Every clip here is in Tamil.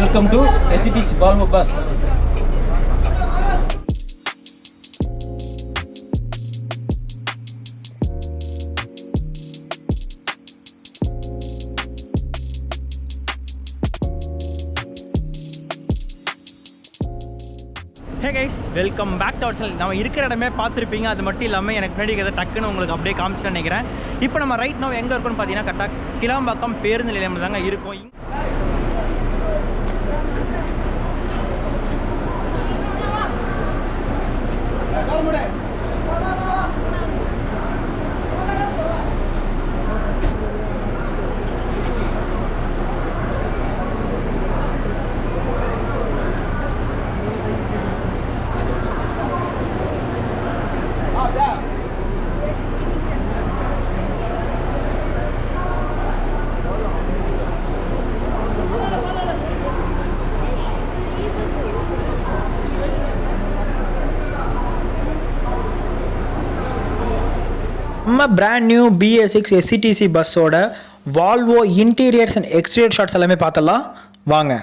Welcome to SCPC பால்மோ bus hey guys welcome back to our நம்ம இருக்கிற இடமே பார்த்துருப்பீங்க. அது மட்டும் இல்லாமல் எனக்கு முன்னாடி இருக்கிறத டக்குன்னு உங்களுக்கு அப்படியே காமிச்சு நினைக்கிறேன். இப்போ நம்ம ரைட் நோ எங்கே இருக்கோம்னு பார்த்தீங்கன்னா கரெக்டாக கிளாம்பாக்கம் பேருந்து நிலையம் தாங்க இருக்கும். இங்க- நம்ம brand new BS six SCTC பஸ்ஸோட Volvo interiors and exterior shots எல்லாமே பார்த்தலாம் வாங்க.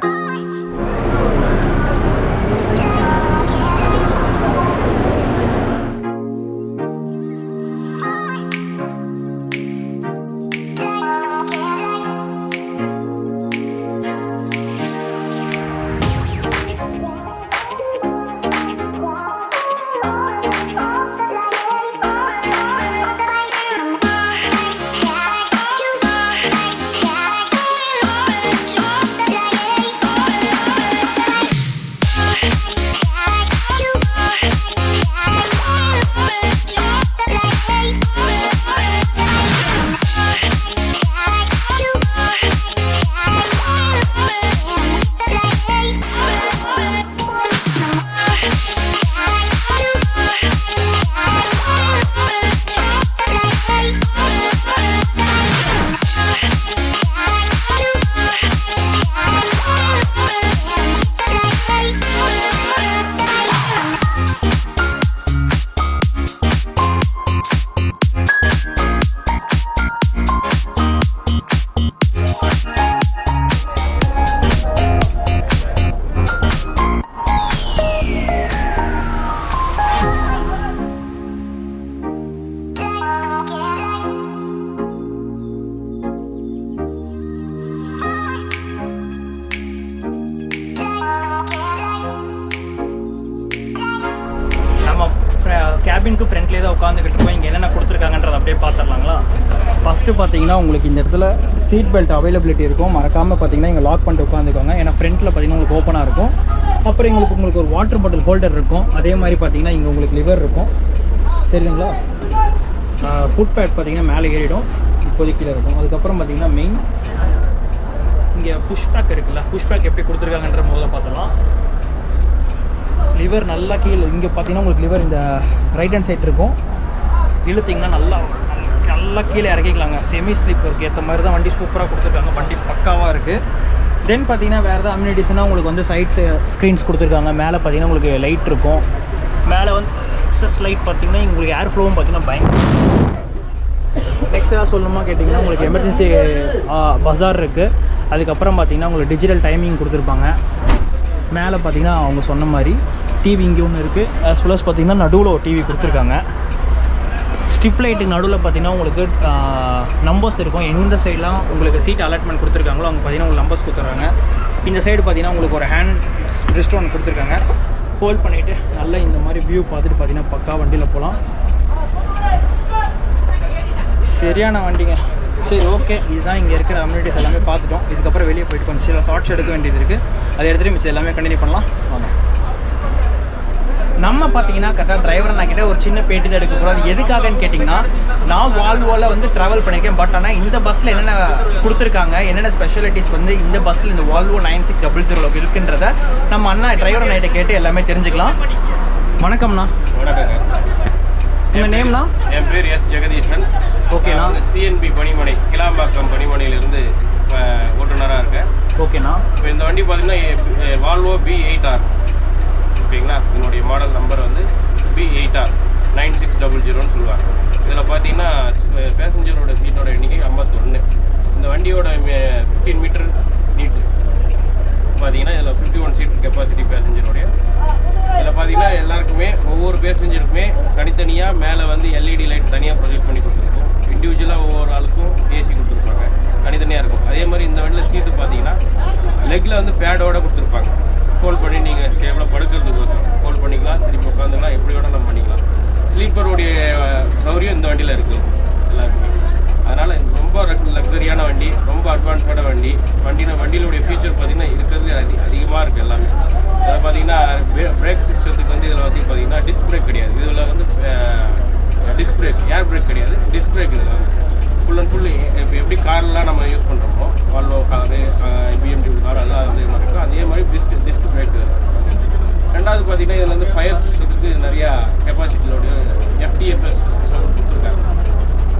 கேபினுக்கு ஃப்ரண்ட்லேயே தான் உட்காந்துக்கிட்டு இருக்கோம். இங்கே என்னென்ன கொடுத்துருக்காங்கன்றத அப்படியே பார்த்துடலாங்களா? ஃபஸ்ட்டு பார்த்தீங்கன்னா உங்களுக்கு இந்த இடத்துல சீட் பெல்ட் அவைலபிலிட்டி இருக்கும். மறக்காமல் பார்த்தீங்கன்னா இங்கே லாக் பண்ணிட்டு உட்காந்துக்கோங்க ஏன்னா ஃப்ரண்ட்டில் பார்த்தீங்கன்னா உங்களுக்கு ஓப்பனாக இருக்கும். அப்புறம் எங்களுக்கு உங்களுக்கு ஒரு வாட்டர் பாட்டில் ஹோல்டர் இருக்கும். அதே மாதிரி பார்த்தீங்கன்னா இங்கே உங்களுக்கு லிவர் இருக்கும். தெரியுங்களா ஃபுட் பேட் பார்த்தீங்கன்னா மேலே ஏறிடும். இப்போதைக்கு கீழே இருக்கும். அதுக்கப்புறம் பார்த்தீங்கன்னா மெயின் இங்கே புஷ் பேக் இருக்குல்ல. புஷ் பேக் எப்படி கொடுத்துருக்காங்கன்ற முதல்ல பார்த்தலாம் லிவர் நல்லா கீழே இங்கே பார்த்தீங்கன்னா உங்களுக்கு லிவர் இந்த ரைட் ஹேண்ட் சைட் இருக்கும். இழுத்தீங்கன்னா நல்லா நல்லா கீழே இறக்கிக்கலாங்க. செமி ஸ்லீப்பருக்கு ஏற்ற மாதிரி தான் வண்டி சூப்பராக கொடுத்துருக்காங்க. வண்டி பக்காவாக இருக்குது தென் பார்த்தீங்கன்னா வேறு ஏதாவது அம்யூனிட்டிஸ்னால் உங்களுக்கு வந்து சைட்ஸ் ஸ்க்ரீன்ஸ் கொடுத்துருக்காங்க. மேலே பார்த்தீங்கன்னா உங்களுக்கு லைட் இருக்கும். மேலே வந்து எக்ஸஸ் லைட் பார்த்தீங்கன்னா உங்களுக்கு ஏர் ஃப்ளோவும் பார்த்தீங்கன்னா பயங்கர நெக்ஸ்ட் ஏதாவது சொல்லணுமா கேட்டிங்கன்னா உங்களுக்கு எமர்ஜென்சி பஸார் இருக்குது அதுக்கப்புறம் பார்த்தீங்கன்னா உங்களுக்கு டிஜிட்டல் டைமிங் கொடுத்துருப்பாங்க. மேலே பார்த்தீங்கன்னா அவங்க சொன்ன மாதிரி. டிவி இங்கே ஒன்று இருக்குது as வெல் அஸ் பார்த்தீங்கன்னா நடுவில் ஒரு டிவி கொடுத்துருக்காங்க. ஸ்ட்ரிப் லைட்டுக்கு நடுவில் பார்த்தீங்கன்னா உங்களுக்கு நம்பர்ஸ் இருக்கும். எந்த சைட்லாம் உங்களுக்கு சீட் அலாட்மெண்ட் கொடுத்துருக்காங்களோ அவங்க பார்த்தீங்கன்னா உங்களுக்கு நம்பர்ஸ் கொடுத்துட்றாங்க. இந்த சைடு பார்த்தீங்கன்னா உங்களுக்கு ஒரு ஹேண்ட் ரெஸ்ட் ஒன்று கொடுத்துருக்காங்க. ஹோல்ட் பண்ணிவிட்டு நல்லா இந்த மாதிரி வியூ பார்த்துட்டு பார்த்தீங்கன்னா பக்கா வண்டியில் போகலாம் சரியான வண்டிங்க. சரி ஓகே இதுதான் இங்கே இருக்கிற அம்யூனிட்டிஸ் எல்லாமே பார்த்துட்டோம். இதுக்கப்புறம் வெளியே போயிட்டு கொஞ்சம் சில ஷார்ட்ஸ் எடுக்க வேண்டியது இருக்குது அதை எடுத்துகிட்டு மிச்சம் எல்லாமே கண்டினியூ பண்ணலாம். வாங்க. நம்ம பார்த்தீங்கன்னா கரெக்டாக டிரைவர் நான் கிட்ட ஒரு சின்ன பேட்டி தான் எடுக்க போகிறோம் அது எதுக்காகன்னு கேட்டிங்கன்னா நான் வால்வோவில் வந்து ட்ராவல் பண்ணியிருக்கேன். பட் ஆனால் இந்த பஸ்ஸில் என்னென்ன கொடுத்துருக்காங்க என்னென்ன ஸ்பெஷாலிட்டிஸ் வந்து இந்த பஸ்ஸில் இந்த வால்வோ நைன் சிக்ஸ் டபுள் ஜீரோவில் இருக்குன்றத நம்ம அண்ணா டிரைவர் நைட்டை கேட்டு எல்லாமே தெரிஞ்சுக்கலாம். வணக்கம்ண்ணா உங்கள் நேம்னா என் பேர் எஸ் ஜெகதீசன் ஓகேண்ணா. சிஎன்பி பணிமனை கிளாம்பாக்கம் பணிமனையிலிருந்து ஓட்டுநராக இருக்கேன். ஓகேண்ணா இப்போ இந்த வண்டி பார்த்தீங்கன்னா வால்வோ பி எயிட் ஆர் ஓகேங்களா இதனுடைய மாடல் நம்பர் வந்து B eight R nine six double ஜீரோன்னு சொல்லுவாங்க. இதில் பார்த்தீங்கன்னா பேசஞ்சரோட சீட்டோட எண்ணிக்கை ஐம்பத்தொன்று இந்த வண்டியோட ஃபிஃப்டீன் மீட்டர் நீட்டு பார்த்தீங்கன்னா இதில் ஃபிஃப்டி ஒன் சீட் கெப்பாசிட்டி பேசஞ்சருடைய இதில் பார்த்தீங்கன்னா எல்லாருக்குமே ஒவ்வொரு பேசஞ்சருக்குமே தனித்தனியாக மேலே வந்து எல்இடி லைட் தனியாக ப்ரொஜெக்ட் பண்ணி கொடுத்துருக்கோம். இண்டிவிஜுவலாக ஒவ்வொரு ஆளுக்கும் ஏசி கொடுத்துருப்பாங்க. தனித்தனியாக இருக்கும். அதே மாதிரி இந்த வண்டியில் சீட்டு பார்த்தீங்கன்னா லெக்கில் வந்து பேடோட கொடுத்துருப்பாங்க. ஃபோல்ட் பண்ணி நீங்கள் ஸ்டேபிளாக படுக்கிறதுக்கோசரம் ஃபோல்ட் பண்ணிக்கலாம் திருப்பி உட்காந்துக்கலாம் எப்படி வேணால் நம்ம பண்ணிக்கலாம். ஸ்லீப்பருடைய சௌரியம் இந்த வண்டியில் இருக்குது எல்லாருக்குமே. அதனால் ரொம்ப லக்ஸரியான வண்டி ரொம்ப அட்வான்ஸான வண்டி. வண்டினா வண்டியிலுடைய ஃபியூச்சர் பார்த்தீங்கன்னா இருக்கிறது அதி அதிகமாக இருக்குது எல்லாமே. அதை பார்த்தீங்கன்னா பிரேக் சிஸ்டத்துக்கு வந்து இதில் வந்து பார்த்திங்கன்னா டிஸ்க் பிரேக் கிடையாது. இதில் வந்து டிஸ்க் பிரேக் ஏர் பிரேக் கிடையாது. டிஸ்க் பிரேக் இதில் வந்து. ஃபுல் அண்ட் ஃபுல் இப்போ எப்படி கார்லாம் நம்ம யூஸ் பண்ணுறோமோ வால்வோ காரு பிஎம்டியூ கார் எல்லாம் அதே மாதிரி இருக்கும். அதே மாதிரி டிஸ்க் டிஸ்க் பிரேக் ரெண்டாவது பார்த்தீங்கன்னா இதில் வந்து ஃபயர் சிஸ்டத்துக்கு நிறையா கெப்பாசிட்டியோட எஃப்டிஎஃப்எஸ் சிஸ்டம் கொடுத்துருக்காங்க.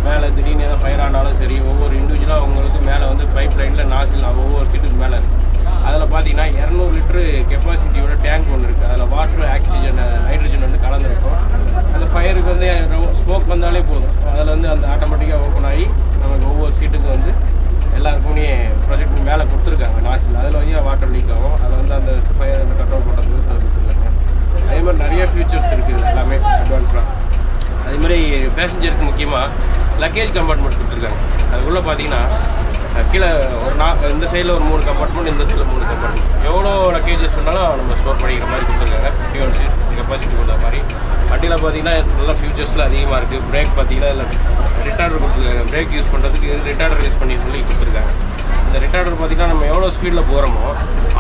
மேலே திடீர்னு எதாவது ஃபயர் ஆனாலும் சரி ஒவ்வொரு இண்டிவிஜுவலாக அவங்களுக்கு மேலே வந்து பைப் லைனில் நாசில் ஒவ்வொரு சீட்டுக்கு மேலே இருக்குது அதில் பார்த்தீங்கன்னா இரநூறு லிட்டரு கெப்பாசிட்டியோட டேங்க் ஒன்று இருக்குது அதில் வாட்டர் ஆக்சிஜன் ஹைட்ரஜன் வந்து கலந்துருக்கும் அந்த ஃபயருக்கு வந்து ஸ்மோக் வந்தாலே போதும். அதில் வந்து அந்த ஆட்டோமேட்டிக்காக ஓப்பன் ஆகி நமக்கு ஒவ்வொரு சீட்டுக்கும் வந்து எல்லாருக்குமே ப்ராஜெக்ட் மேலே கொடுத்துருக்காங்க நாசில் அதில் வந்து வாட்டர் லீக் ஆகும் அதை வந்து அந்த ஃபயர் அந்த கட் அவுட் பண்ணுறதுக்கு அதை கொடுத்துருக்காங்க அதே மாதிரி நிறைய ஃபீச்சர்ஸ் இருக்குது இது எல்லாமே அட்வான்ஸ்லாம் அதே மாதிரி பேசஞ்சருக்கு முக்கியமாக லக்கேஜ் கம்பார்ட்மெண்ட் கொடுத்துருக்காங்க. அதுக்குள்ளே பார்த்தீங்கன்னா கீழே ஒரு நா இந்த சைடில் ஒரு மூணு கம்பார்ட்மெண்ட் இந்த சைடில் மூணு கம்பார்ட்மெண்ட் எவ்வளோ லக்கேஜஸ் பண்ணாலும் நம்ம ஸ்டோர் பண்ணிக்கிற மாதிரி கொடுத்துருக்காங்க. ஃபிஃப்டி ஒன் சீட் கெப்பாசிட்டி கொடுத்த மாதிரி. வண்டியில் பார்த்தீங்கன்னா நல்லா ஃபியூச்சர்ஸில் அதிகமாக இருக்குது பிரேக் பார்த்தீங்கன்னா இல்லை ரிட்டார்டர் கொடுத்துருக்காங்க. பிரேக் யூஸ் பண்ணுறதுக்கு ரிட்டார்டர் யூஸ் பண்ணி சொல்லி கொடுத்துருக்காங்க. இந்த ரிட்டார்டர் பார்த்தீங்கன்னா நம்ம எவ்வளோ ஸ்பீடில் போகிறோமோ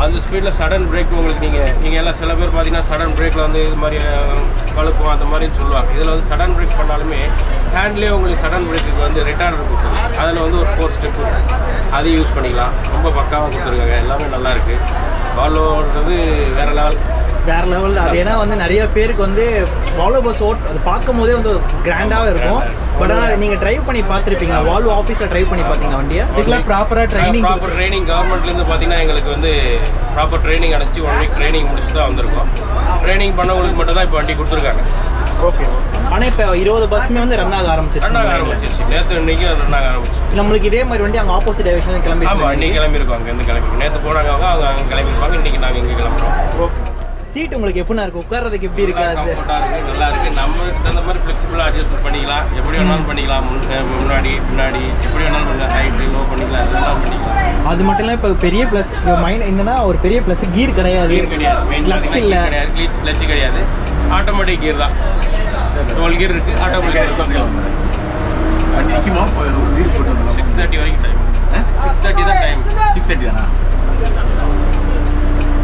அந்த ஸ்பீடில் சடன் பிரேக் உங்களுக்கு நீங்கள் நீங்கள் எல்லாம் சில பேர் பார்த்தீங்கன்னா சடன் பிரேக்கில் வந்து இது மாதிரி அஹ், வழுக்கும் அந்த மாதிரி சொல்லுவாங்க. இதில் வந்து சடன் பிரேக் பண்ணாலுமே ஹேண்ட்லேயே உங்களுக்கு சடன் பிரேக்குக்கு வந்து ரிட்டார்டர் கொடுத்துருக்கு அதில் வந்து ஒரு ஃபோர் ஸ்டெப்பு அதையும் யூஸ் பண்ணிக்கலாம். ரொம்ப பக்காவாக கொடுத்துருக்காங்க. எல்லாமே நல்லா இருக்குது வால்வோன்றது வேறு லெவல் வேற லெவலில் அது ஏன்னா வந்து நிறைய பேருக்கு வந்து வால்வோ பஸ் ஓட் அது பார்க்கும் போதே வந்து கிராண்டாக இருக்கும். பட் ஆனால் நீங்கள் டிரைவ் பண்ணி பார்த்துருப்பீங்க வால்வோ ஆஃபீஸில் டிரைவ் பண்ணி பார்த்தீங்க வண்டியை? இதுக்கெல்லாம் ப்ராப்பராக ட்ரைனிங் ப்ராப்பர் ட்ரைனிங் கவர்மெண்ட்லேருந்து பார்த்தீங்கன்னா எங்களுக்கு வந்து ப்ராப்பர் ட்ரைனிங் அடைச்சி ஒன் வீக் ட்ரைனிங் முடிச்சு தான் வந்திருக்கோம். ட்ரைனிங் பண்ணவங்களுக்கு மட்டும் தான் இப்போ வண்டி கொடுத்துருக்காங்க. ஓகே ஆனால் இப்போ இருபது பஸ்ஸுமே வந்து ரன் ஆக ஆரம்பிச்சிருச்சு. ரன் ஆக ஆரம்பிச்சிருச்சு. நேற்று இன்னைக்கு ரன் ஆக ஆரம்பிச்சு நம்மளுக்கு இதே மாதிரி வண்டி அங்கே ஆப்போசிட் டைரக்ஷன் கிளம்பி ஆமாம் இன்னைக்கு கிளம்பியிருக்கோம் அங்கேருந்து கிளம்பி நேற்று போனாங்க அவங்க அவங்க அங்கே கிளம்பியிருப்பாங்க. இன்னைக்கு நாங்கள் இங்கே கிளம்புறோம். சீட் உங்களுக்கு எப்படிண்ணா இருக்கு? உட்கார்றதுக்கு எப்படி இருக்கு? அது நல்லா இருக்குது நம்மளுக்கு தகுந்த மாதிரி ஃப்ளெக்சிபிளாக அட்ஜஸ்ட் பண்ணிக்கலாம். எப்படி வேணாலும் பண்ணிக்கலாம். முன்னாடி பின்னாடி எப்படி வேணாலும் பண்ணலாம். ஹைட்டு லோ பண்ணிக்கலாம். அதெல்லாம் பண்ணிக்கலாம். அது மட்டும் இல்லை இப்போ பெரிய ப்ளஸ் மைண்ட் என்னன்னா ஒரு பெரிய ப்ளஸ் கீர் கிடையாது. கீர் கிடையாது. மெயின் கிளச் இல்லை. கிடையாது. கிளச் கிடையாது. ஆட்டோமேட்டிக் கீர் தான். டுவெல் கீர் இருக்குது ஆட்டோமேட்டிக் நிற்குமா சிக்ஸ் தேர்ட்டி வரைக்கும் டைம் சிக்ஸ் தேர்ட்டி தான் டைம் சிக்ஸ் தேர்ட்டி தானா?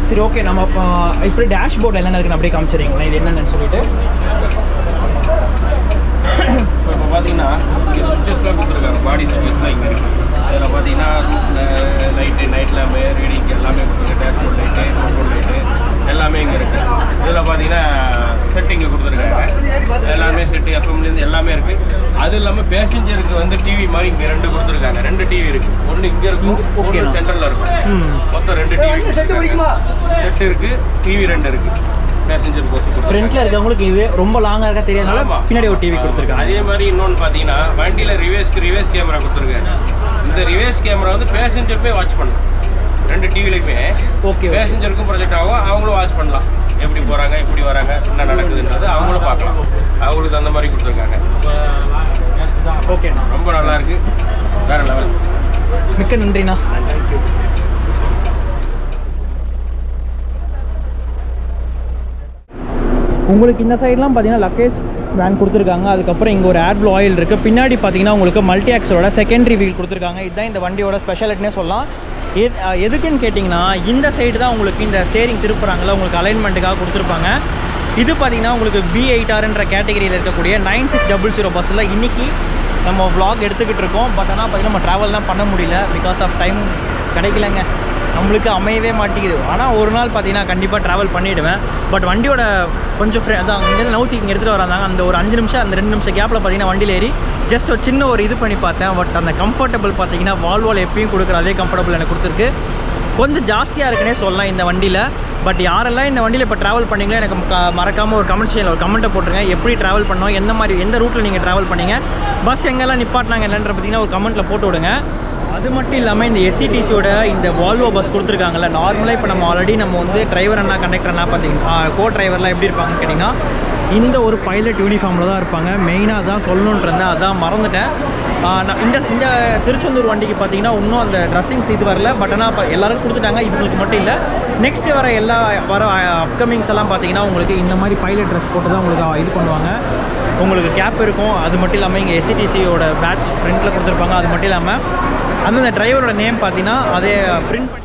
சரி ஓகே நம்ம இப்போ இப்படி டேஷ் என்னென்ன இருக்குன்னு அப்படியே காமிச்சிடுறீங்களா? இது என்னென்னு சொல்லிட்டு. இப்போ பார்த்தீங்கன்னா இங்கே சுவிச்சஸ்லாம் கொடுத்துருக்காங்க. பாடி சுவிச்சஸ்லாம் இங்கே இருக்குது அதில் பார்த்தீங்கன்னா லைட்டு நைட் லேம்பு ரீடிங் எல்லாமே கொடுத்துருக்கு டேஷ்போர்ட் லைட்டு ஃபோன் லைட்டு எல்லாமே இங்கே இருக்குது இதில் பார்த்தீங்கன்னா செட்டிங்கு கொடுத்துருக்காங்க. எல்லாமே செட்டு எஃப்எம்லேருந்து எல்லாமே இருக்குது அது இல்லாமல் பேசஞ்சருக்கு வந்து டிவி மாதிரி இங்கே ரெண்டு கொடுத்துருக்காங்க. ரெண்டு டிவி இருக்குது ஒன்று இங்கே இருக்கும். ஒன்று சென்டரில் இருக்கும் மொத்தம் ரெண்டு டிவி செட் இருக்குது டிவி ரெண்டு இருக்குது பேசஞ்சர் கோர்ஸ் ஃப்ரண்ட்ல இருக்கவங்களுக்கு இது ரொம்ப லாங்காக இருக்க தெரியாதனால. பின்னாடி ஒரு டிவி கொடுத்துருக்காங்க. அதே மாதிரி இன்னொன்று பார்த்தீங்கன்னா வண்டியில் ரிவேஸ்க்கு ரிவேஸ் கேமரா கொடுத்துருக்காங்க. இந்த ரிவேஸ் கேமரா வந்து பேசஞ்சருமே வாட்ச் பண்ணலாம் ரெண்டு டிவிலையுமே ஓகே பேசஞ்சருக்கும் ப்ரொஜெக்ட் ஆகும். அவங்களும் வாட்ச் பண்ணலாம். எப்படி போகிறாங்க எப்படி வராங்க என்ன நடக்குதுன்றது அவங்களும் பார்க்கலாம். அவங்களுக்கு அந்த மாதிரி கொடுத்துருக்காங்க. ஓகேண்ணா ரொம்ப நல்லா இருக்கு. வேற லெவல் மிக்க நன்றிண்ணா. உங்களுக்கு இந்த சைட்லாம் பார்த்தீங்கன்னா லக்கேஜ் வேன் கொடுத்துருக்காங்க. அதுக்கப்புறம் இங்கே ஒரு ஆட்பிள் ஆயில் இருக்குது பின்னாடி பார்த்தீங்கன்னா உங்களுக்கு மல்டி ஆக்ஸோட செகண்டரி வீல் கொடுத்துருக்காங்க. இதுதான் இந்த வண்டியோட ஸ்பெஷாலிட்டினே சொல்லலாம். எது எதுக்குன்னு கேட்டிங்கன்னா இந்த சைடு தான் உங்களுக்கு இந்த ஸ்டேரிங் திருப்புறாங்கல்ல உங்களுக்கு அலைன்மெண்ட்டுக்காக கொடுத்துருப்பாங்க. இது பார்த்தீங்கன்னா உங்களுக்கு பி எயிட்டார்ன்ற கேட்டகரியில் இருக்கக்கூடிய நைன் சிக்ஸ் டபுள் ஜீரோ பஸ்ஸில் இன்றைக்கி நம்ம வ்ளாக் எடுத்துக்கிட்டு இருக்கோம். பட் ஆனால் பார்த்திங்கன்னா நம்ம ட்ராவல்லாம் பண்ண முடியல. பிகாஸ் ஆஃப் டைம் கிடைக்கலங்க. நம்மளுக்கு அமையவே மாட்டேங்குது. ஆனால் ஒரு நாள் பார்த்தீங்கன்னா கண்டிப்பாக ட்ராவல் பண்ணிவிடுவேன் பட் வண்டியோட கொஞ்சம் ஃப்ரே அதான் இங்கேருந்து நவுத்தி இங்கே எடுத்துகிட்டு வராங்க. அந்த ஒரு அஞ்சு நிமிஷம் அந்த ரெண்டு நிமிஷம் கேப்பில் பார்த்தீங்கன்னா வண்டியில் ஏறி ஜஸ்ட் ஒரு சின்ன ஒரு இது பண்ணி பார்த்தேன். பட் அந்த கம்ஃபர்டபுள் பார்த்தீங்கன்னா வால்வால் எப்பயும் கொடுக்குற அதே கம்ஃபர்டபுள் எனக்கு கொடுத்துருக்கு. கொஞ்சம் ஜாஸ்தியாக இருக்குன்னே சொல்லலாம் இந்த வண்டியில். பட் யாரெல்லாம் இந்த வண்டியில் இப்போ ட்ராவல் பண்ணீங்களோ எனக்கு மறக்காமல் ஒரு கமெண்ட் செய்யல ஒரு கமெண்ட்டை போட்டுருங்க. எப்படி ட்ராவல் பண்ணோம் எந்த மாதிரி எந்த ரூட்டில் நீங்கள் ட்ராவல் பண்ணீங்க? பஸ் எங்கெல்லாம் நிப்பாட்டினாங்க என்னன்ற பார்த்தீங்கன்னா ஒரு கமெண்ட்டில் போட்டு விடுங்க. அது மட்டும் இல்லாமல் இந்த எஸ்சிடிசியோட இந்த வால்வோ பஸ் கொடுத்துருக்காங்கல்ல நார்மலாக இப்போ நம்ம ஆல்ரெடி நம்ம வந்து டிரைவர் அண்ணா கண்டக்டர் அண்ணா பார்த்தீங்கன்னா கோ டிரைவர்லாம் எப்படி இருப்பாங்கன்னு கேட்டிங்கன்னா இந்த ஒரு பைலட் யூனிஃபார்மில் தான் இருப்பாங்க. மெயினாக அதான் சொல்லணுன்றேன் அதான் மறந்துட்டேன். நான் இந்த இந்த திருச்செந்தூர் வண்டிக்கு பார்த்தீங்கன்னா இன்னும் அந்த ட்ரெஸ்ஸிங்ஸ் இது வரல. பட் ஆனால் இப்போ எல்லாருக்கும் கொடுத்துட்டாங்க இவங்களுக்கு மட்டும் இல்லை. நெக்ஸ்ட் வர எல்லா வர அப்கமிங்ஸ் எல்லாம் பார்த்தீங்கன்னா உங்களுக்கு இந்த மாதிரி பைலட் ட்ரெஸ் போட்டு தான் உங்களுக்கு இது பண்ணுவாங்க. உங்களுக்கு கேப் இருக்கும். அது மட்டும் இல்லாமல் இங்கே எஸ்சிடிசியோட பேட்ச் ஃப்ரண்ட்டில் கொடுத்துருப்பாங்க. அது மட்டும் இல்லாமல் அந்தந்த டிரைவரோட நேம் பார்த்தீங்கன்னா அதே பிரிண்ட் பண்ணி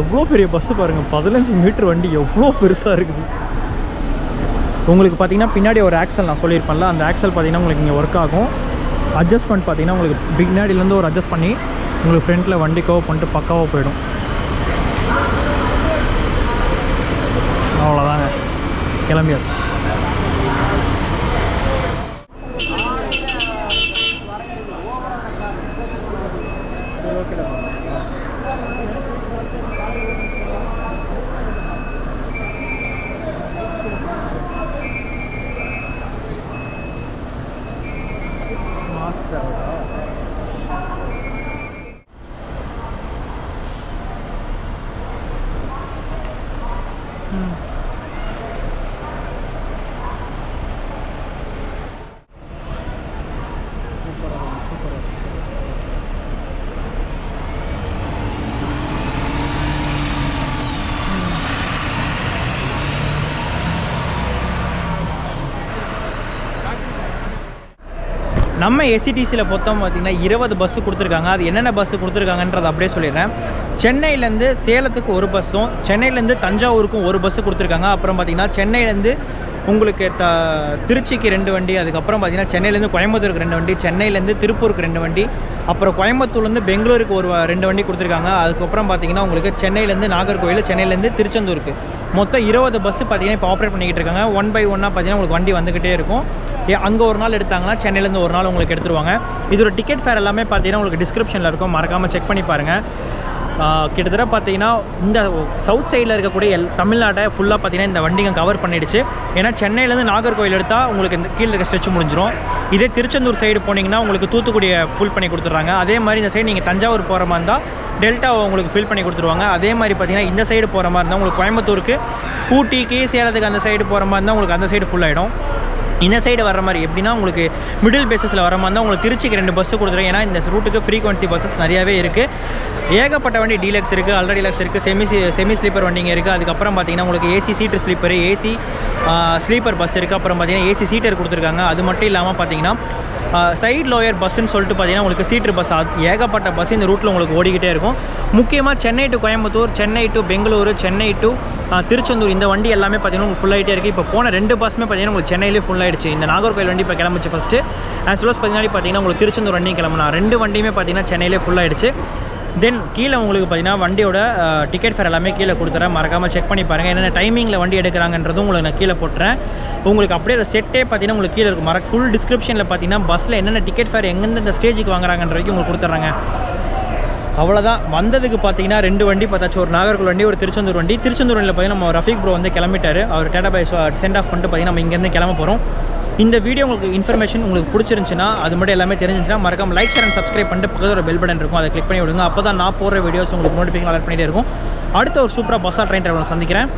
எவ்வளோ பெரிய பஸ்ஸு பாருங்கள் பதினஞ்சு மீட்டர் வண்டி எவ்வளோ பெருசாக இருக்குது. உங்களுக்கு பார்த்தீங்கன்னா பின்னாடி ஒரு ஆக்சல் நான் சொல்லியிருப்பேன்ல அந்த ஆக்சல் பார்த்தீங்கன்னா உங்களுக்கு இங்கே ஒர்க் ஆகும். அட்ஜஸ்ட்மெண்ட் பார்த்தீங்கன்னா உங்களுக்கு பின்னாடிலேருந்து ஒரு அட்ஜஸ்ட் பண்ணி உங்களுக்கு ஃப்ரண்ட்டில் வண்டி கவர் பண்ணிட்டு பக்காவாக போயிடும். அவ்வளோதாங்க கிளம்பியாச்சு. 嗯。நம்ம எஸ்சிடிசியில் பொறுத்தவரை பார்த்தீங்கன்னா இருபது பஸ்ஸு கொடுத்துருக்காங்க. அது என்னென்ன பஸ்ஸு கொடுத்துருக்காங்கன்றதை அப்படியே சொல்லிடுறேன். சென்னையிலேருந்து சேலத்துக்கு ஒரு பஸ்ஸும் சென்னையிலேருந்து தஞ்சாவூருக்கும் ஒரு பஸ்ஸு கொடுத்துருக்காங்க. அப்புறம் பார்த்தீங்கன்னா சென்னையிலேருந்து உங்களுக்கு த திருச்சிக்கு ரெண்டு வண்டி அதுக்கப்புறம் பார்த்தீங்கன்னா சென்னையிலேருந்து கோயம்புத்தூருக்கு ரெண்டு வண்டி சென்னையிலேருந்து திருப்பூருக்கு ரெண்டு வண்டி அப்புறம் கோயம்புத்தூர்லேருந்து பெங்களூருக்கு ஒரு ரெண்டு வண்டி கொடுத்துருக்காங்க. அதுக்கப்புறம் பார்த்தீங்கன்னா உங்களுக்கு சென்னையிலேருந்து நாகர்கோவில் சென்னையிலேருந்து திருச்செந்தூருக்கு. மொத்தம் இருபது பஸ்ஸு பார்த்தீங்கன்னா இப்போ ஆப்ரேட் பண்ணிக்கிட்டு இருக்காங்க. ஒன் பை ஒன்னாக பார்த்தீங்கன்னா உங்களுக்கு வண்டி வந்துக்கிட்டே இருக்கும். அங்கே ஒரு நாள் எடுத்தாங்கன்னா சென்னையிலேருந்து ஒரு நாள் உங்களுக்கு எடுத்துருவாங்க. இதோட டிக்கெட் ஃபேர் எல்லாமே பார்த்தீங்கன்னா உங்களுக்கு டிஸ்கிரிப்ஷனில் இருக்கும். மறக்காமல் செக் பண்ணி பாருங்கள் கிட்டத்தட்ட பார்த்தீங்கன்னா இந்த சவுத் சைடில் இருக்கக்கூடிய எல் தமிழ்நாட்டை ஃபுல்லாக பார்த்தீங்கன்னா இந்த வண்டிங்க கவர் பண்ணிடுச்சு. ஏன்னா சென்னையிலேருந்து நாகர்கோவில் எடுத்தால் உங்களுக்கு இந்த கீழே இருக்க ஸ்ட்ரெச் முடிஞ்சிடும் இதே திருச்செந்தூர் சைடு போனீங்கன்னா உங்களுக்கு தூத்துக்குடியை ஃபுல் பண்ணி கொடுத்துட்றாங்க. அதே மாதிரி இந்த சைடு நீங்கள் தஞ்சாவூர் போகிற மாதிரி இருந்தால் டெல்டாவை உங்களுக்கு ஃபில் பண்ணி கொடுத்துருவாங்க அதே மாதிரி பார்த்தீங்கன்னா இந்த சைடு போகிற மாதிரி இருந்தால் உங்களுக்கு கோயம்புத்தூருக்கு ஊட்டிக்கு சேலத்துக்கு அந்த சைடு போகிற மாதிரி இருந்தால் உங்களுக்கு அந்த சைடு ஃபுல் ஆகிடும் இந்த சைடு வர மாதிரி எப்படின்னா உங்களுக்கு மிடில் பேஸஸில் வர மாதிரி தான் உங்களுக்கு திருச்சிக்கு ரெண்டு பஸ்ஸு கொடுத்துருங்க ஏன்னா இந்த ரூட்டுக்கு ஃப்ரீக்வன்சி பஸ்ஸஸ் நிறையாவே இருக்குது ஏகப்பட்ட வண்டி டீலக்ஸ் இருக்குது அல்ட்ரா டீலக்ஸ் இருக்குது செமி செமி ஸ்லீப்பர் வண்டிங்க இருக்குது அதுக்கப்புறம் பார்த்தீங்கன்னா உங்களுக்கு AC seat sleeper AC sleeper bus இருக்குது அப்புறம் பார்த்தீங்கன்னா ஏசி சீட்டர் கொடுத்துருக்காங்க. அது மட்டும் இல்லாமல் பார்த்தீங்கன்னா சைட் லோயர் பஸ்ஸுன்னு சொல்லிட்டு பார்த்தீங்கன்னா உங்களுக்கு சீட்ரு பஸ் ஏகப்பட்ட பஸ் இந்த ரூட்டில் உங்களுக்கு ஓடிக்கிட்டே இருக்கும். முக்கியமாக Chennai to Coimbatore Chennai to Bangalore Chennai to Tiruchendur இந்த வண்டி எல்லாமே பார்த்தீங்கன்னா உங்களுக்கு ஃபுல் ஆகிட்டே இருக்குது இப்போ போன ரெண்டு பஸ்ஸுமே பார்த்தீங்கன்னா உங்களுக்கு சென்னையிலே ஃபுல் ஆகிடுச்சு இந்த நாகர்கோவில் வண்டி இப்போ கிளம்பிச்சு ஃபஸ்ட்டு ஆஸ் வெல் பார்த்தீங்கன்னா பார்த்தீங்கன்னா உங்களுக்கு திருச்செந்தூர் வண்டியும் கிளம்புனா ரெண்டு வண்டியுமே பார்த்தீங்கன்னா சென்னையிலே ஃபுல் ஆயிடுச்சு. தென் கீழே உங்களுக்கு பார்த்தீங்கன்னா வண்டியோட டிக்கெட் ஃபேர் எல்லாமே கீழே கொடுத்துறேன். மறக்காமல் செக் பண்ணி பாருங்கள் என்னென்ன டைமிங்கில் வண்டி எடுக்கிறாங்கன்றதும் உங்களுக்கு நான் கீழே போட்டுறேன். உங்களுக்கு அப்படியே அந்த செட்டே பார்த்தீங்கன்னா உங்களுக்கு கீழே இருக்கும். மறக்க ஃபுல் டிஸ்கிரிப்ஷனில் பார்த்தீங்கன்னா பஸ்ஸில் என்னென்ன டிக்கெட் ஃபேர் எங்கெந்த ஸ்டேஜுக்கு வாங்குறாங்கன்ற வரைக்கும் உங்களுக்கு கொடுத்துட்றாங்க அவ்வளோதான் வந்ததுக்கு பார்த்தீங்கன்னா ரெண்டு வண்டி பார்த்தாச்சு. ஒரு நாகர்கோல் வண்டி ஒரு திருச்செந்தூர் வண்டி. திருச்செந்தூர் வண்டியில் பார்த்தீங்கன்னா நம்ம ரஃபீக் ப்ரோ வந்து கிளம்பிட்டாரு. அவர் டேட்டா பை சென்ட் ஆஃப் பண்ணிட்டு பார்த்தீங்கன்னா நம்ம இங்கேருந்து கிளம்ப போகிறோம் இந்த வீடியோ உங்களுக்கு இன்ஃபர்மேஷன் உங்களுக்கு பிடிச்சிருந்துச்சுன்னா அது மட்டும் எல்லாமே தெரிஞ்சிச்சுன்னா மறக்காம லைக் ஷேர் அண்ட் சப்ஸ்கிரைப் பண்ணிட்டு பக்கத்தில் ஒரு பெல் பட்டன் இருக்கும். அதை கிளிக் பண்ணி விடுங்க. அப்போ தான் நான் போடுற வீடியோஸ் உங்களுக்கு நோட்டிஃபிகேஷன் அலர்ட் பண்ணிட்டே இருக்கும். அடுத்த ஒரு சூப்பராக பஸ்ஸாக ட்ரெயின் டிரைவர் சந்திக்கிறேன்.